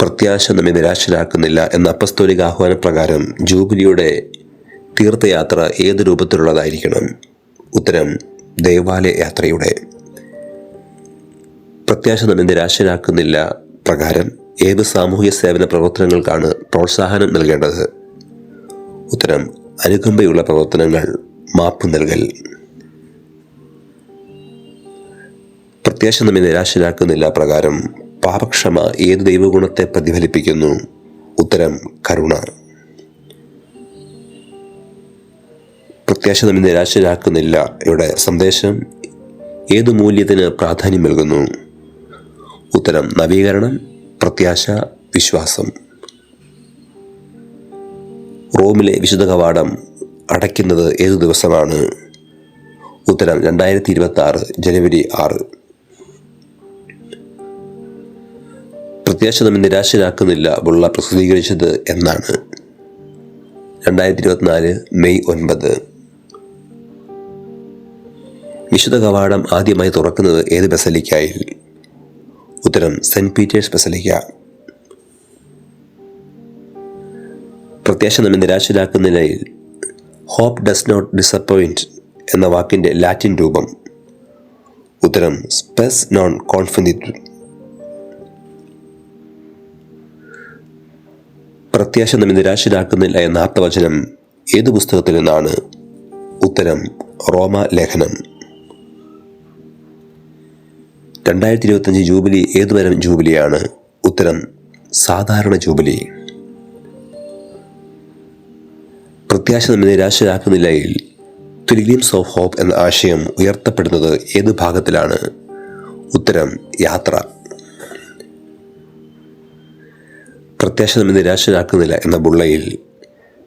പ്രത്യാശ നമ്മെ നിരാശരാക്കുന്നില്ല എന്ന അപ്പസ്തോലിക ആഹ്വാനപ്രകാരം ജൂബിലിയുടെ തീർത്ഥയാത്ര ഏത് രൂപത്തിലുള്ളതായിരിക്കണം? ഉത്തരം ദേവാലയ യാത്രയുടെ. പ്രത്യാശ നമ്മെ നിരാശരാക്കുന്നില്ല പ്രകാരം ഏത് സാമൂഹ്യ സേവന പ്രവർത്തനങ്ങൾക്കാണ് പ്രോത്സാഹനം നൽകേണ്ടത്? ഉത്തരം അനുകമ്പയുള്ള പ്രവർത്തനങ്ങൾ മാപ്പ് നൽകൽ. പ്രത്യാശ നമ്മെ നിരാശരാക്കുന്നില്ല പ്രകാരം പാപക്ഷമ ഏത് ദൈവഗുണത്തെ പ്രതിഫലിപ്പിക്കുന്നു? ഉത്തരം കരുണ. പ്രത്യാശ നമ്മെ നിരാശരാക്കുന്നില്ല ഇവിടെ സന്ദേശം ഏത് മൂല്യത്തിന് പ്രാധാന്യം നൽകുന്നു? ഉത്തരം നവീകരണം പ്രത്യാശ വിശ്വാസം. റോമിലെ വിശുദ്ധ കവാടം അടയ്ക്കുന്നത് ഏതു ദിവസമാണ്? ഉത്തരം രണ്ടായിരത്തി ഇരുപത്തി ആറ് ജനുവരി ആറ്. പ്രത്യാശ നമ്മെ നിരാശരാക്കുന്നില്ല ബുള്ള പ്രസിദ്ധീകരിച്ചത് എന്നാണ്. രണ്ടായിരത്തി ഇരുപത്തിനാല് മെയ് ഒൻപത്. വിശുദ്ധ കവാടം ആദ്യമായി തുറക്കുന്നത് ഏത് ബസലിക്കായി ഉത്തരം സെന്റ് പീറ്റേഴ്സ് ബസലിക്ക. പ്രത്യാശ നമ്മെ നിരാശരാക്കുന്നതിനായി ഹോപ്പ് ഡസ് നോട്ട് ഡിസപ്പോയിന്റ് എന്ന വാക്കിന്റെ ലാറ്റിൻ രൂപം. ഉത്തരം സ്പെസ് നോൺ കോൺഫിനിറ്റ്. പ്രത്യാശ നമ്മെ നിരാശരാക്കുന്നില്ല എന്ന അർത്ഥവചനം ഏതു പുസ്തകത്തിൽ നിന്നാണ്? ഉത്തരം റോമ ലേഖനം. രണ്ടായിരത്തി ഇരുപത്തഞ്ച് ജൂബിലി ഏതുതരം ജൂബിലിയാണ്? ഉത്തരം സാധാരണ ജൂബിലി. പ്രത്യാശ നമ്മെ നിരാശരാക്കുന്നില്ലെങ്കിൽ ത്രിഗ്ലിംസ് ഓഫ് ഹോപ്പ് എന്ന ആശയം ഉയർത്തപ്പെടുന്നത് ഏത് ഭാഗത്തിലാണ്? ഉത്തരം യാത്ര. പ്രത്യാശ നമ്മെ നിരാശരാക്കുന്നില്ല എന്ന ബുള്ളയിൽ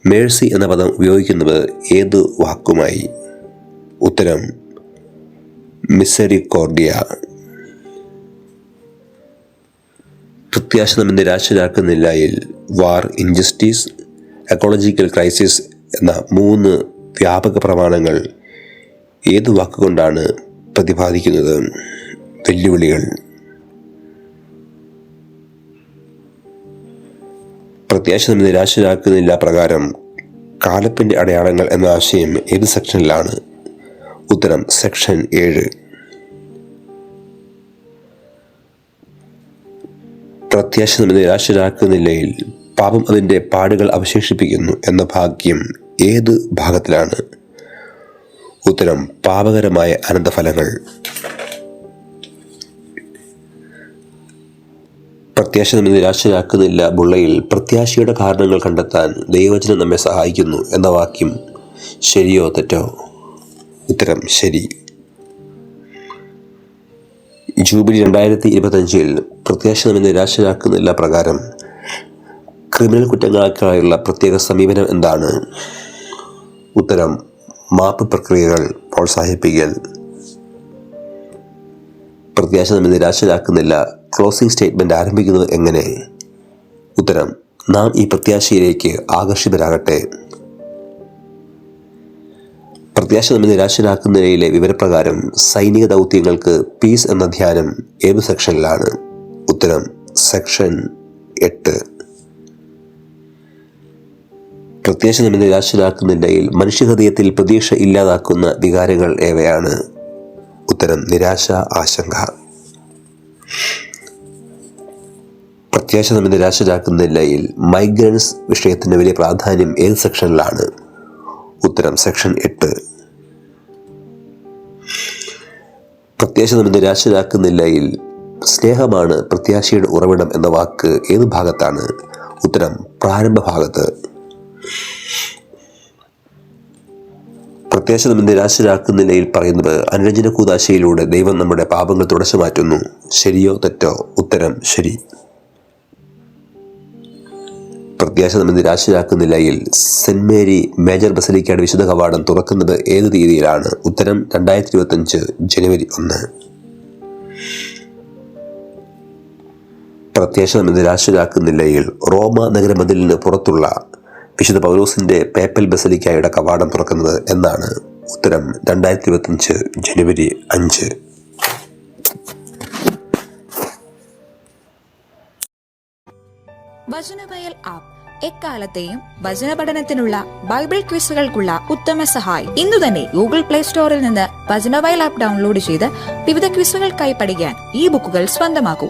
മേഴ്സി എന്ന പദം ഉപയോഗിക്കുന്നത് ഏത് വാക്കുമായി? ഉത്തരം മിസറിക്കോർഡിയ പ്രത്യാശ നമ്മെ നിരാശരാക്കുന്നില്ലയിൽ വാർ ഇൻജസ്റ്റിസ് എക്കോളജിക്കൽ ക്രൈസിസ് എന്ന മൂന്ന് വ്യാപക പ്രമാണങ്ങൾ ഏത് വാക്കുകൊണ്ടാണ് പ്രതിപാദിക്കുന്നത്? വെല്ലുവിളികൾ. പ്രത്യാശ നിരാശരാക്കുന്നില്ല പ്രകാരം കാലത്തിന്റെ അടയാളങ്ങൾ എന്ന ആശയം ഏത് സെക്ഷനിലാണ്? ഉത്തരം സെക്ഷൻ ഏഴ്. പ്രത്യാശ നിരാശരാക്കുന്നില്ലയിൽ പാപം അതിന്റെ പാടുകൾ അവശേഷിപ്പിക്കുന്നു എന്ന ഭാഗ്യം ഏത് ഭാഗത്തിലാണ്? ഉത്തരം പാപകരമായ അനന്തഫലങ്ങൾ. പ്രത്യാശ നമ്മെ നിരാശരാക്കുന്നില്ല ബുള്ളയിൽ. പ്രത്യാശയുടെ കാരണങ്ങൾ കണ്ടെത്താൻ ദൈവചനം നമ്മെ സഹായിക്കുന്നു എന്ന വാക്യം ശരിയോ തെറ്റോ? ഉത്തരം ശരി. ജൂബിലി രണ്ടായിരത്തി ഇരുപത്തഞ്ചിൽ പ്രത്യാശ നമ്മെ നിരാശരാക്കുന്നില്ല പ്രകാരം ക്രിമിനൽ കുറ്റങ്ങൾക്കായുള്ള പ്രത്യേക സമീപനം എന്താണ്? ഉത്തരം മാപ്പ് പ്രക്രിയകൾ പ്രോത്സാഹിപ്പിക്കൽ. പ്രത്യാശ നമ്മെ നിരാശരാക്കുന്നില്ല. ക്ലോസിംഗ് സ്റ്റേറ്റ്മെന്റ് ആരംഭിക്കുന്നത് എങ്ങനെ? ഉത്തരം നാം ഈ പ്രത്യാശയിലേക്ക് ആകർഷിതരാകട്ടെ. പ്രത്യാശ നമ്മെ നിരാശരാക്കുന്നതിലെ വിവരപ്രകാരം സൈനിക ദൗത്യങ്ങൾക്ക് പീസ് എന്ന ധ്യാനം ഏത് സെക്ഷനിലാണ്? ഉത്തരം സെക്ഷൻ എട്ട്. പ്രത്യാശ നമ്മെ നിരാശരാക്കുന്നില്ലയിൽ മനുഷ്യഹൃദയത്തിൽ പ്രതീക്ഷ ഇല്ലാതാക്കുന്ന വികാരങ്ങൾ ഏവയാണ്? ഉത്തരം നിരാശ ആശങ്ക. പ്രത്യാശ നമ്മെ നിരാശരാക്കുന്നില്ലയിൽ മൈഗ്രൻസ് വിഷയത്തിന്റെ വലിയ പ്രാധാന്യം ഏത് സെക്ഷനിലാണ്? ഉത്തരം സെക്ഷൻ എട്ട്. പ്രത്യാശ നമ്മെ നിരാശരാക്കുന്നില്ലയിൽ സ്നേഹമാണ് പ്രത്യാശയുടെ ഉറവിടം എന്ന വാക്ക് ഏത് ഭാഗത്താണ്? ഉത്തരം പ്രാരംഭ ഭാഗത്ത്. പ്രത്യാശ നമ്മെ നിരാശരാക്കുന്നില്ലയിൽ പറയുന്നത് അനുരഞ്ജന കൂതാശയിലൂടെ ദൈവം നമ്മുടെ പാപങ്ങൾ തുടച്ചു മാറ്റുന്നു. ശരിയോ തെറ്റോ? ഉത്തരം ശരി. പ്രത്യാശ നമ്മെ നിരാശരാക്കുന്നില്ലയിൽ സെന്റ് മേരി മേജർ ബസലിക്കയുടെ വിശുദ്ധ കവാടം തുറക്കുന്നത് ഏത് തീയതിയിലാണ്? ഉത്തരം രണ്ടായിരത്തി ഇരുപത്തഞ്ച് ജനുവരി ഒന്ന്. പ്രത്യാശ നമ്മെ നിരാശരാക്കുന്നില്ലയിൽ റോമ നഗരമതിലിന് പുറത്തുള്ള വിശുദ്ധ പൗലോസിന്റെ പേപ്പൽ ബസലിക്കായുടെ കവാടം തുറക്കുന്നത് എന്നാണ് ഉത്തരം രണ്ടായിരത്തി ഇരുപത്തഞ്ച് ജനുവരി അഞ്ച്. വചനവയൽ ആപ്പ്. എക്കാലത്തെയും വചന പഠനത്തിനുള്ള ബൈബിൾ ക്വിസുകൾക്കുള്ള ഉത്തമ സഹായി. ഇന്നു തന്നെ ഗൂഗിൾ പ്ലേ സ്റ്റോറിൽ നിന്ന് വചനവയൽ ആപ്പ് ഡൗൺലോഡ് ചെയ്ത് വിവിധ ക്വിസുകൾക്കായി പഠിക്കാൻ ഈ ബുക്കുകൾ സ്വന്തമാക്കൂ.